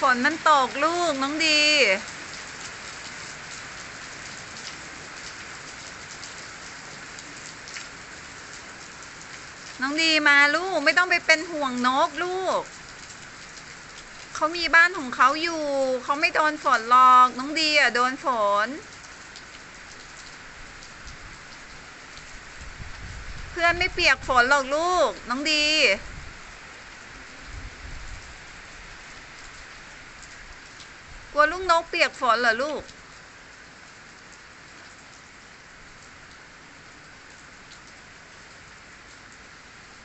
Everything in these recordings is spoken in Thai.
ฝนมันตกลูกน้องดี น้องดีมาลูกไม่ต้องไปเป็นห่วงนกลูก เขามีบ้านของเขาอยู่ เขาไม่โดนฝนหรอก น้องดีอะโดนฝน เพื่อนไม่เปียกฝนหรอกลูก น้องดี ลัวลูกนกเปียกฝนเหรอลูก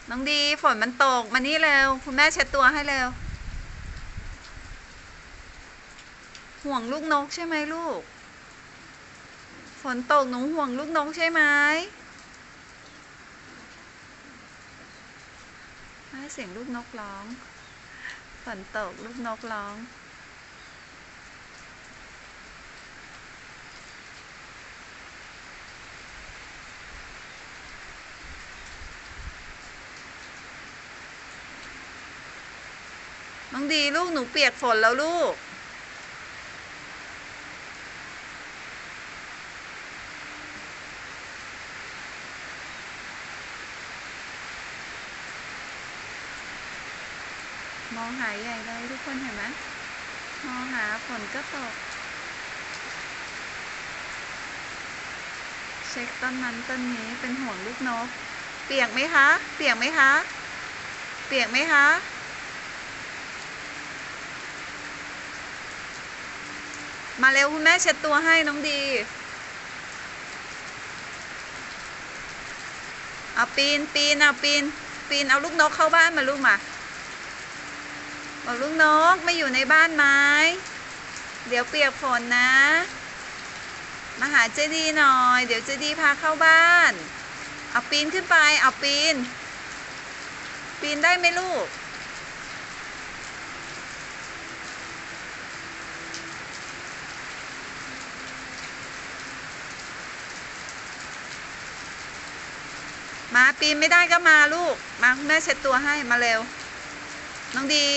น้องดีฝนมันตกมานี่เร็ว คุณแม่เช็ดตัวให้เร็ว ห่วงลูกนกใช่ไหมลูก ฝนตกหนูห่วงลูกนกใช่ไหมให้เสียงลูกนกร้อง ฝนตกลูกนกร้อง น้องดีลูกหนูเปียกฝนแล้วลูก มองหายใหญ่เลยทุกคนเห็นไหมมองหาฝนก็ตก เช็คต้นนั้นต้นนี้เป็นห่วงลูกนก เปียกไหมคะ เปียกไหมคะ เปียกไหมคะ มาเร็วคุณแม่เช็ดตัวให้น้องดีเอาปีนปีนเอาปีนปีนเอาลูกนกเข้าบ้านมาลูกมาบอกลูกนกไม่อยู่ในบ้านไหมเดี๋ยวเปียกฝนนะ มาหาเจดีหน่อย เดี๋ยวเจดีพาเข้าบ้าน เอาปีนขึ้นไป เอาปีน ปีนได้ไหมลูก มาปีนไม่ได้ก็มาลูก มาคุณแม่เช็ดตัวให้มาเร็ว น้องดี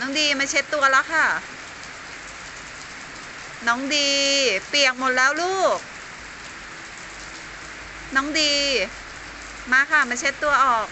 น้องดีมาเช็ดตัวแล้วค่ะ น้องดี เปียกหมดแล้วลูก น้องดี มาค่ะมาเช็ดตัวออก